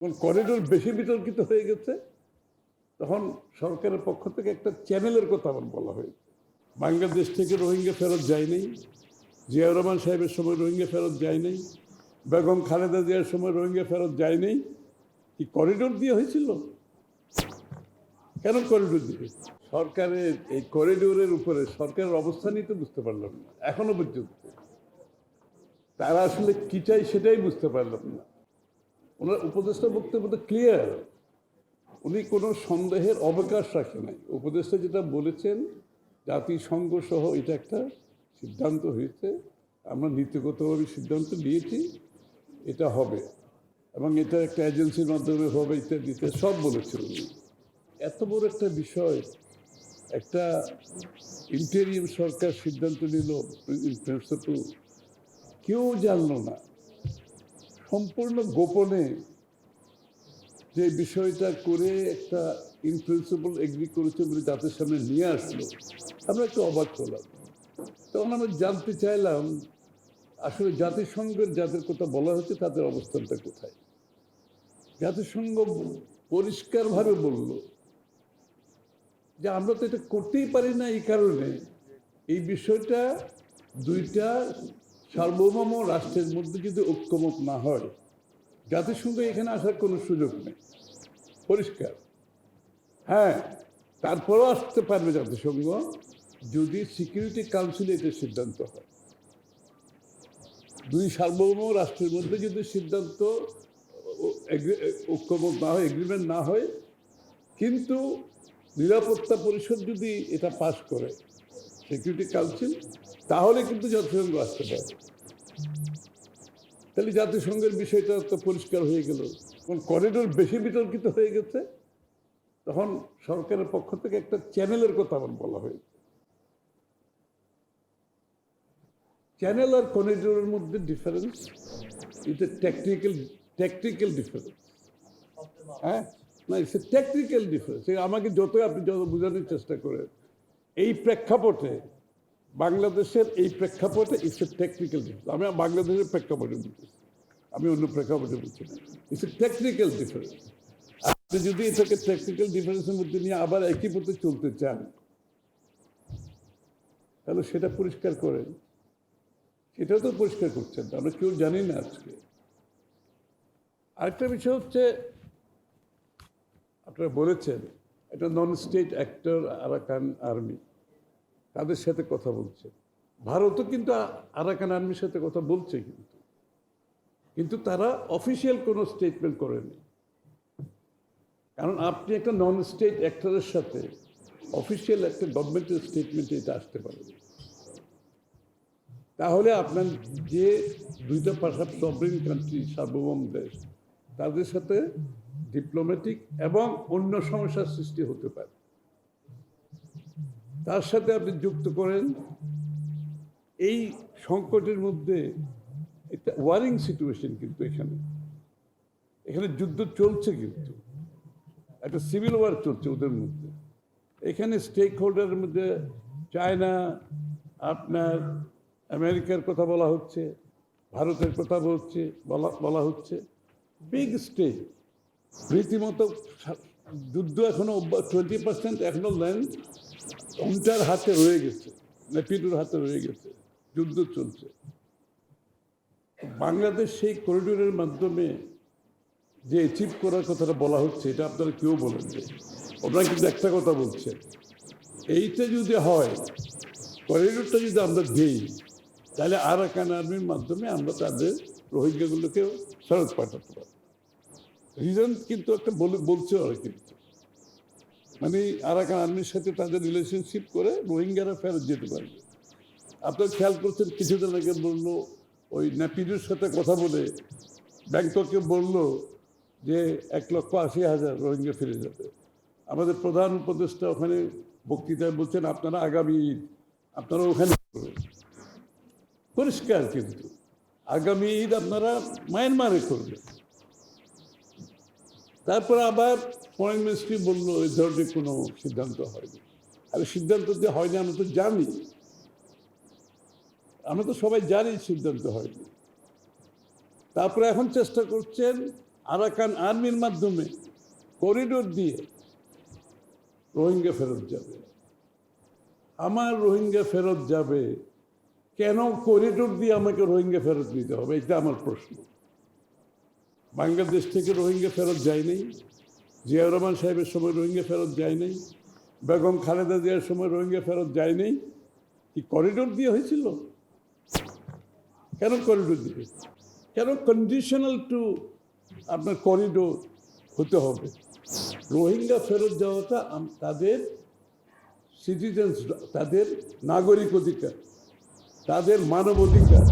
কোন করিডোর বেশি বিতর্কিত হয়ে গেছে, তখন সরকারের পক্ষ থেকে একটা চ্যানেলের কথা আমার বলা হয়েছে। বাংলাদেশ থেকে রোহিঙ্গা ফেরত যায় জিয়াউর রহমান সাহেবের সময় রোহিঙ্গা ফেরত যায় বেগম খালেদা জিয়ার সময় রোহিঙ্গা ফেরত যায় কি করিডোর দিয়ে হয়েছিল? কেন করিডোর দিয়ে? সরকারের এই করিডোরের উপরে সরকারের অবস্থানই তো বুঝতে পারলাম না, এখনও পর্যন্ত। তারা আসলে কী চাই সেটাই বুঝতে পারলাম না। ওনার উপদেষ্টা বক্তব্য তো ক্লিয়ার উনি কোনো সন্দেহের অবকাশ রাখে নাই উপদেষ্টা যেটা বলেছেন জাতিসংঘ সহ এটা একটা সিদ্ধান্ত হয়েছে আমরা নীতিগতভাবে সিদ্ধান্ত নিয়েছি এটা হবে এবং এটা একটা এজেন্সির মাধ্যমে হবে ইত্যাদি সব বলেছেন উনি এত বড় একটা বিষয় একটা ইন্টেরিয়াম সরকার সিদ্ধান্ত নিল প্রিন্সিপাল কেউ জানলো না সম্পূর্ণ গোপনে যে বিষয়টা করে একটা ইন এগ্রি করেছে বলে জাতির সামনে নিয়ে আসলো, আমরা একটু অবাক হলাম। তখন আমরা জানতে চাইলাম, আসলে জাতিসংঘের যাদের কথা বলা হচ্ছে তাদের অবস্থানটা কোথায়? জাতিসংঘ পরিষ্কারভাবে বলল যে আমরা তো এটা করতেই পারি না এই কারণে। এই বিষয়টা দুইটা সার্বভৌম রাষ্ট্রের মধ্যে যদি ঐক্যমত না হয়, জাতিসংঘ এখানে আসার কোনো সুযোগ নেই। পরিষ্কার। হ্যাঁ তারপরেও আসতে পারবে জাতিসংঘ যদি সিকিউরিটি কাউন্সিলে এটা সিদ্ধান্ত হয়। দুই সার্বভৌম রাষ্ট্রের মধ্যে যদি সিদ্ধান্ত ঐক্যমত না হয়, এগ্রিমেন্ট না হয়, কিন্তু নিরাপত্তা পরিষদ যদি এটা পাশ করে সিকিউরিটি কাউন্সিল তাহলে কিন্তু জাতিসংঘ আসতে পারে। তাহলে জাতিসংঘের বিষয়টা তো পরিষ্কার হয়ে গেল। কোন করিডোর বেশি বিতর্কিত হয়ে গেছে, তখন সরকারের পক্ষ থেকে একটা চ্যানেলের কথা আমার বলা হয়েছে। চ্যানেল আর করিডোরের মধ্যে difference it's a technical technical difference হ্যাঁ? না ইটস এ টেকনিক্যাল ডিফারেন্স আমাকে যতই আপনি যত বোঝানোর চেষ্টা করেন এই প্রেক্ষাপটে, বাংলাদেশের এই প্রেক্ষাপটে ইটস এ টেকনিক্যাল ডিফারেন্স আমি বাংলাদেশের প্রেক্ষাপটে বলতেছি আমি অন্য প্রেক্ষাপটে বলছি না। ইটস এ টেকনিক্যাল ডিফারেন্স আপনি যদি এটাকে টেকনিক্যাল ডিফারেন্সের মধ্যে নিয়ে আবার একই পথে চলতে চান, তাহলে সেটা পরিষ্কার করেন। সেটাও তো পরিষ্কার করছেন। আমরা কেউ জানি না আজকে। আরেকটা বিষয় হচ্ছে, আপনারা বলেছেন একটা non state actor Arakan Army তাদের সাথে কথা বলছে? ভারতও কিন্তু আরাকান আর্মির সাথে কথা বলছে কিন্তু। কিন্তু তারা অফিসিয়াল কোনো স্টেটমেন্ট করেনি। কারণ আপনি একটা নন স্টেট অ্যাক্টরের সাথে অফিসিয়াল একটা গভর্নমেন্টের স্টেটমেন্টে এটা আসতে পারে। তাহলে আপনার যে দুইটা পাশা সবরিন কান্ট্রি সার্বভৌম দেশ, তাদের সাথে ডিপ্লোম্যাটিক এবং অন্য সমস্যার সৃষ্টি হতে পারে। তার সাথে আপনি যুক্ত করেন, এই সংকটের মধ্যে একটা ওয়ারিং সিচুয়েশন কিন্তু এখানে। এখানে যুদ্ধ চলছে কিন্তু। একটা সিভিল ওয়ার চলছে ওদের মধ্যে। এখানে স্টেক হোল্ডারের মধ্যে চায়না আপনার আমেরিকার কথা বলা হচ্ছে, ভারতের কথা বলছে, বলা বলা হচ্ছে। বিগ স্টেক রীতিমতো যুদ্ধ এখনও টোয়েন্টি পার্সেন্ট এখনও ল্যান্ড উল্টার হাতে রয়ে গেছে নেপিডুর হাতে রয়ে গেছে, যুদ্ধ চলছে বাংলাদেশ সেই করিডোরের মাধ্যমে যে অ্যাচিভ করার কথাটা বলা হচ্ছে, এটা আপনারা কেউ বলেন না। ওনারা কিন্তু একটা কথা বলছেন, এইটা যদি হয় করিডোরটা যদি আমরা দিই, তাহলে আরাকান আর্মির মাধ্যমে আমরা তাদের রোহিঙ্গাগুলোকে ফেরত পাঠাতে পারি রিজন কিন্তু একটা বলে, বলছে ওরা কিন্তু। মানে আরাকান আর্মির সাথে তাদের রিলেশনশিপ করে রোহিঙ্গারা ফেরত যেতে পারবে আপনারা খেয়াল করছেন কিছুদিন আগে বলল, ওই ন্যাপিডুর সাথে কথা বলে ব্যাংককে বলল যে এক লক্ষ আশি হাজার রোহিঙ্গা ফিরে যাবে। আমাদের প্রধান উপদেষ্টা ওখানে বক্তৃতায় বলছেন, আপনারা আগামী আপনারা ওখানে পরিষ্কার কিন্তু। আগামী ঈদ আপনারা মায়ানমারে করবেন। তারপর আবার ফরেন মিনিস্ট্রি বলল, এই ধরনের কোনো সিদ্ধান্ত হয়নি। আর, সিদ্ধান্ত যে হয়নি, আমরা তো জানি। আমরা তো সবাই জানি সিদ্ধান্ত হয়নি। তারপরে এখন চেষ্টা করছেন আরাকান আর্মির মাধ্যমে করিডোর দিয়ে রোহিঙ্গা ফেরত যাবে। আমার রোহিঙ্গা ফেরত যাবে, কেন করিডোর দিয়ে আমাকে রোহিঙ্গা ফেরত দিতে হবে? এটা আমার প্রশ্ন। বাংলাদেশ থেকে রোহিঙ্গা ফেরত যায় নাই জিয়াউর রহমান সাহেবের সময় রোহিঙ্গা ফেরত যায় নাই বেগম খালেদা জিয়ার সময় রোহিঙ্গা ফেরত যায় নাই কি করিডোর দিয়ে হয়েছিল? কেন করিডোর দিবে কেন কন্ডিশনাল টু আপনার করিডোর হতে হবে? রোহিঙ্গা ফেরত যাওয়াটা তাদের সিটিজেন্স তাদের নাগরিক অধিকার, তাদের মানব অধিকার।